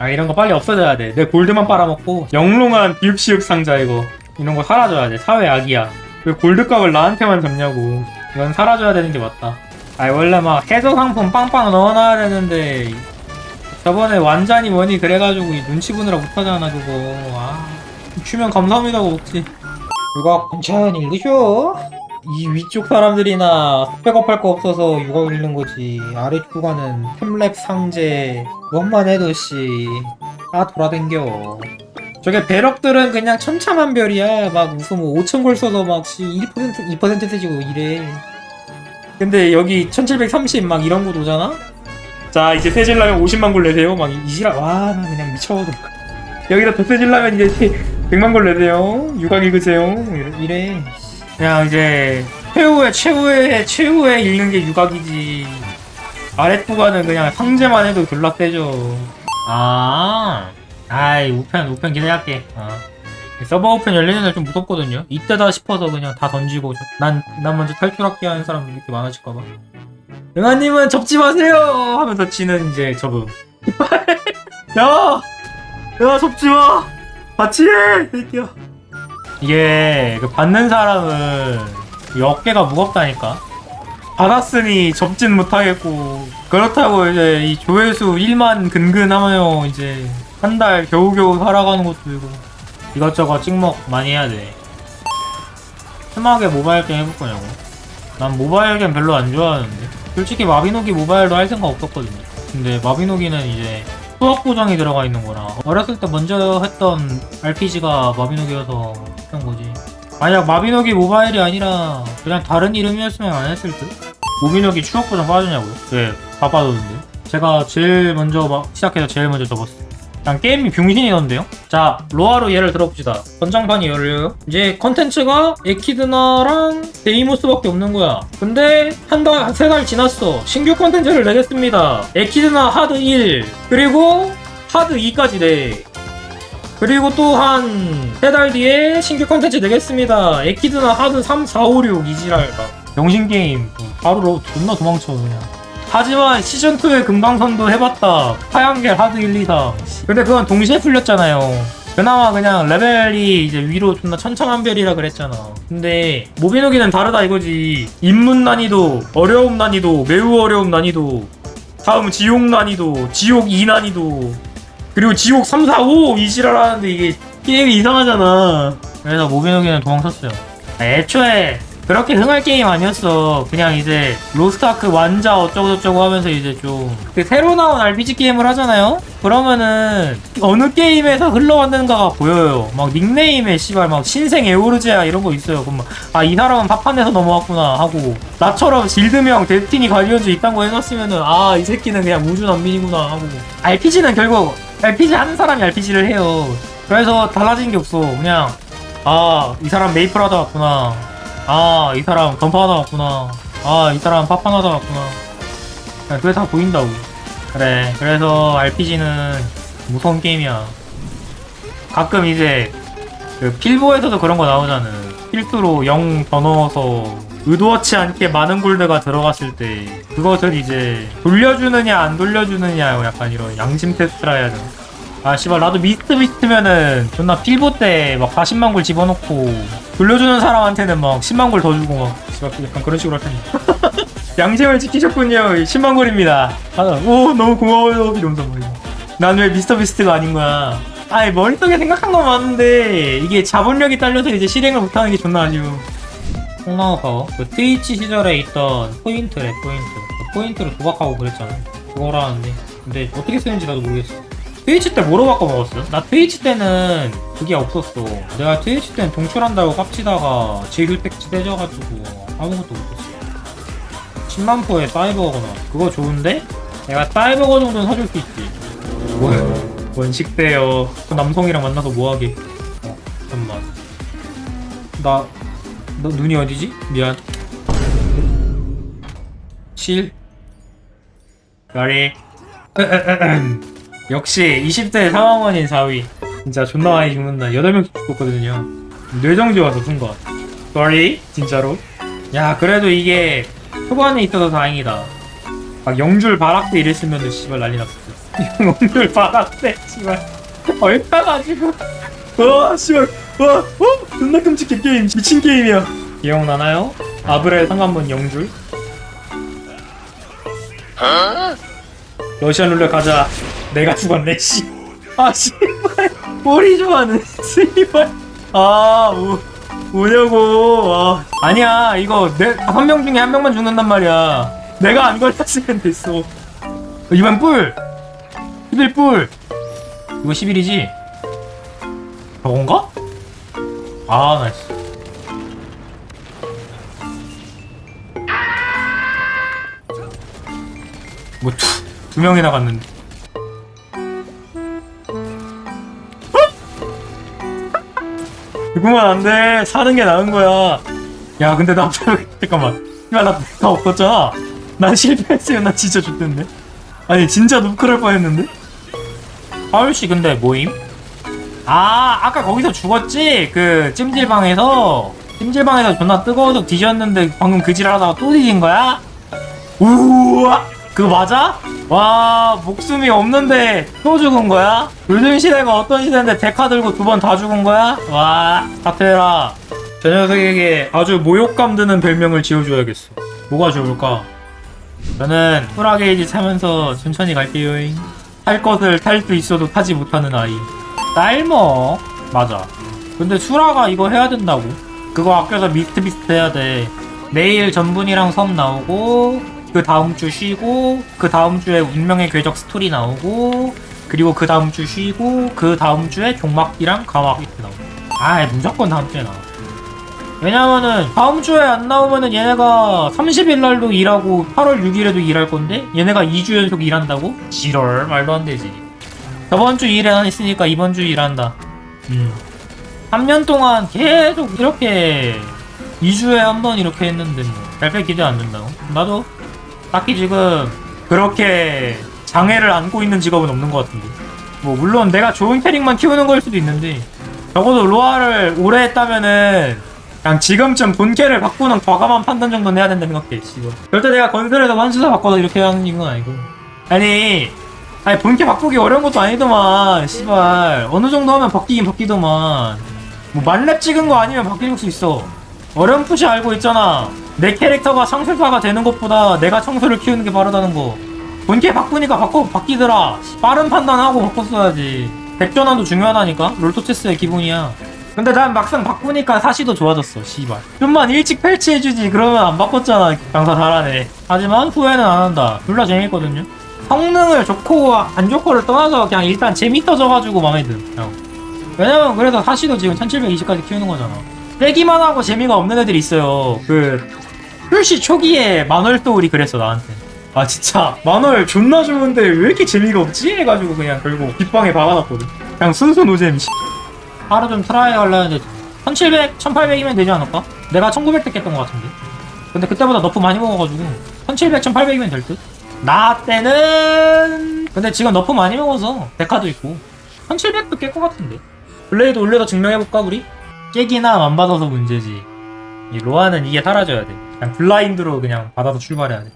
아 이런 거 빨리 없어져야 돼. 내 골드만 빨아먹고 영롱한 비읍시읍 상자 이거 이런 거 사라져야 돼. 사회 악이야. 왜 골드값을 나한테만 줬냐고. 이건 사라져야 되는 게 맞다. 아 원래 막 해저 상품 빵빵 넣어놔야 되는데 저번에 완전히 뭐니 그래가지고 이 눈치 보느라 못하잖아 그거. 아 주면 감사합니다고 먹지. 누가 천천히 읽으셔. 이 위쪽 사람들이나 백업할 거 없어서 육아 읽는 거지. 아래쪽 가는 템랩 상제 그것만 해도 씨다 돌아댕겨. 저게 배럭들은 그냥 천차만별이야. 막 무슨 뭐 5천 골 써서 막씨1% 2% 쓰지고 이래. 근데 여기 1730 막 이런 거 도잖아? 자 이제 세질라면 50만 골 내세요. 막 이지라 와나 그냥 미쳐도. 여기다 더 세질라면 이제 100만 골 내세요. 육아 읽으세요. 뭐 이래. 이래. 그냥 이제 최후의 최후의 최후의 읽는 게 유각이지. 아랫부가는 그냥 상제만 해도 졸라 세죠. 아. 아이 우편 우편 기대할게. 아. 서버 우편 열리는 날 좀 무섭거든요. 이때다 싶어서 그냥 다 던지고 난, 난 먼저 탈출할게 하는 사람들이 이렇게 많아질까봐. 응아님은 접지 마세요! 하면서 치는 이제 적응 야! 야 접지 마! 같이 해! 새끼야 이게 그 받는 사람은 이 어깨가 무겁다니까. 받았으니 접진 못하겠고 그렇다고 이제 이 조회수 1만 근근하면 이제 한 달 겨우겨우 살아가는 것도 이고 이것저것 찍먹 많이 해야 돼. 심하게 모바일 게임 해볼 거냐고. 난 모바일 게임 별로 안 좋아하는데. 솔직히 마비노기 모바일도 할 생각 없었거든요. 근데 마비노기는 이제 수학 고정이 들어가 있는 거라 어렸을 때 먼저 했던 RPG가 마비노기여서 했던 거지 만약 마비노기 모바일이 아니라 그냥 다른 이름이었으면 안 했을 듯? 모비노기 추억 고정 빠졌냐고요? 네, 다 빠졌는데 제가 제일 먼저 막 시작해서 제일 먼저 접었어요 그냥 게임이 병신이던데요? 자, 로아로 예를 들어봅시다. 전장판이 열려요. 이제 컨텐츠가 에키드나랑 데이모스밖에 없는 거야. 근데 한 달, 세 달 지났어. 신규 컨텐츠를 내겠습니다. 에키드나 하드 1, 그리고 하드 2까지 내. 그리고 또 한 세 달 뒤에 신규 컨텐츠 내겠습니다. 에키드나 하드 3, 4, 5, 6 이지랄가. 병신 게임. 바로 로, 존나 도망쳐, 그냥. 하지만 시즌2의 금강선도 해봤다. 하얀겔 하드 1, 2, 3. 근데 그건 동시에 풀렸잖아요. 그나마 그냥 레벨이 이제 위로 존나 천차만별이라 그랬잖아. 근데 모비노기는 다르다 이거지. 입문 난이도, 어려움 난이도, 매우 어려움 난이도, 다음 지옥 난이도, 지옥 2 난이도, 그리고 지옥 3, 4, 5 이지랄하는데 이게 게임이 이상하잖아. 그래서 모비노기는 도망쳤어요. 애초에 그렇게 흥할 게임 아니었어. 그냥 이제 로스트아크 완자 어쩌고저쩌고 하면서 이제 좀 그 새로 나온 RPG 게임을 하잖아요. 그러면은 어느 게임에서 흘러왔는가가 보여요. 막 닉네임에 씨발 막 신생 에오르제아 이런 거 있어요. 그럼 아 이 사람은 파판에서 넘어왔구나 하고 나처럼 질드명 데스티니 가디언즈 이딴 거 해놨으면은 아 이 새끼는 그냥 우주 난민이구나 하고 RPG는 결국 RPG 하는 사람이 RPG를 해요. 그래서 달라진 게 없어. 그냥 아 이 사람 메이플 하다 왔구나. 아, 이 사람 던파하다 왔구나. 아, 이 사람 파판하다 왔구나. 그냥 그게 다 보인다고. 그래, 그래서 RPG는 무서운 게임이야. 가끔 이제, 그 필보에서도 그런 거 나오잖아. 필수로 0더 넣어서 의도치 않게 많은 골드가 들어갔을 때, 그것을 이제 돌려주느냐, 안 돌려주느냐, 약간 이런 양심 테스트라 해야 되나. 아 씨발 나도 미스트 미스트면은 존나 필보 때 막 40만 골 집어넣고 돌려주는 사람한테는 막 10만 골 더 주고 막 씨발 약간 그런 식으로 할 텐데. 양심을 지키셨군요 10만 골입니다. 아, 오 너무 고마워요 이러면서 난왜 미스터 비스트가 아닌 거야? 아이 머릿속에 생각한 건 많은데 이게 자본력이 딸려서 이제 실행을 못하는 게 존나 아쉬워 파워 그 트위치 시절에 있던 포인트래 포인트. 그 포인트를 도박하고 그랬잖아. 그거라는데. 근데 어떻게 쓰는지 나도 모르겠어 트위치 때 뭐로 바꿔 먹었어요? 나 트위치 때는 그게 없었어. 내가 트위치 때는 동출한다고 깝치다가 제휴택지 떼져가지고 아무것도 못했어. 10만포에 사이버거나 그거 좋은데? 내가 사이버거 정도는 사줄 수 있지. 원, 원식대요. 그 남성이랑 만나서 뭐하게. 어, 잠깐만. 나, 너 눈이 어디지? 미안. 실. 가리. 역시 20대 사망원인 4위. 진짜 존나 많이 죽는다. 8명 죽었거든요. 뇌정지 와서 순간 sorry? 진짜로? 야 그래도 이게 초반에 있어서 다행이다. 막 영줄 바락대 이랬으면 씨발 난리 났었어. 영웅들 받았대 씨발. 얼빠가지고. 와 씨발. 와 어? 존나 끔찍해 게임. 미친 게임이야. 기억나나요? 아브렐 상관문 영줄? 러시안 룰렛 가자 내가 죽었네 씨 아 씨발. 머리 좋아하는 씨발. 아 뭐, 뭐냐고. 와. 아니야 이거 내 다섯 명 중에 한 명만 죽는단 말이야. 내가 안 걸렸으면 됐어. 이번 뿔. 11 뿔. 이거 11이지? 저건가? 아 나이스. 뭐 두 두 명이 나 갔는데 죽으면 안 돼. 사는 게 나은 거야. 야 근데 나 잠깐만. 야나다 없었잖아. 난 실패했으면 나 진짜 죽던데? 아니 진짜 누크럴 뻔했는데? 하울씨 근데 뭐임? 아 아까 거기서 죽었지? 그 찜질방에서? 찜질방에서 존나 뜨거워서 뒤졌는데 방금 그 지랄하다가 또 뒤진 거야? 우와 그거 맞아? 와 목숨이 없는데 또 죽은 거야? 요즘 시대가 어떤 시대인데 데카 들고 두 번 다 죽은 거야? 와 사퇴해라 저 녀석에게 아주 모욕감 드는 별명을 지어줘야겠어 뭐가 좋을까? 저는 프라게이지 차면서 천천히 갈게요 탈 것을 탈 수 있어도 타지 못하는 아이 딸머 맞아 근데 수라가 이거 해야 된다고 그거 아껴서 미스트 비스트 해야 돼 내일 전분이랑 섬 나오고 그 다음 주 쉬고 그 다음 주에 운명의 궤적 스토리 나오고 그리고 그 다음 주 쉬고 그 다음 주에 종막이랑 가막 이렇게 나오고. 아 무조건 다음 주에 나와. 왜냐면은 다음 주에 안 나오면은 얘네가 30일 날도 일하고 8월 6일에도 일할 건데 얘네가 2주 연속 일한다고? 지럴 말도 안 되지. 저번 주 일 안 했으니까 이번 주 일한다. 음. 3년 동안 계속 이렇게 2주에 한 번 이렇게 했는데 뭐 별별 기대 안 된다고? 나도 딱히 지금 그렇게 장애를 안고 있는 직업은 없는 것 같은데. 뭐 물론 내가 좋은 캐릭만 키우는 걸 수도 있는데 적어도 로아를 오래 했다면은 그냥 지금쯤 본캐를 바꾸는 과감한 판단 정도는 해야 된다 생각해 씨발 절대 내가 건설에서 환수사 바꿔서 이렇게 하는 건 아니고. 아니 아니 본캐 바꾸기 어려운 것도 아니더만 씨발. 어느 정도 하면 바뀌긴 바뀌더만. 뭐 만렙 찍은 거 아니면 바뀔 수 있어. 어렴풋이 알고 있잖아 내 캐릭터가 창술사가 되는 것보다 내가 청소를 키우는 게 빠르다는 거. 본캐 바꾸니까 바꿔 바뀌더라. 빠른 판단하고 바꿨어야지. 백전환도 중요하다니까? 롤토체스의 기본이야. 근데 난 막상 바꾸니까 사시도 좋아졌어 씨발. 좀만 일찍 패치해주지. 그러면 안 바꿨잖아. 장사 잘하네. 하지만 후회는 안 한다. 둘 다 재밌거든요. 성능을 좋고 안 좋고를 떠나서 그냥 일단 재밌어져가지고 마음에 들 그냥. 왜냐면 그래서 사시도 지금 1720까지 키우는 거잖아. 빼기만 하고 재미가 없는 애들이 있어요. 그 출시 초기에 만월 소울이 그랬어 나한테 아 진짜 만월 존나 좋은데 왜 이렇게 재미가 없지? 해가지고 그냥 결국 빗방에 박아놨거든 그냥 순수 노잼 씨. 하루 좀 트라이 하려는데 1700, 1800이면 되지 않을까? 내가 1900대 깼던 것 같은데 근데 그때보다 너프 많이 먹어가지고 1700, 1800이면 될 듯? 나 때는 근데 지금 너프 많이 먹어서 데카도 있고 1700도 깰 것 같은데 블레이드 올려서 증명해볼까 우리? 깨기나 안 받아서 문제지 이 로아는 이게 사라져야 돼 그냥 블라인드로 그냥 받아서 출발해야 돼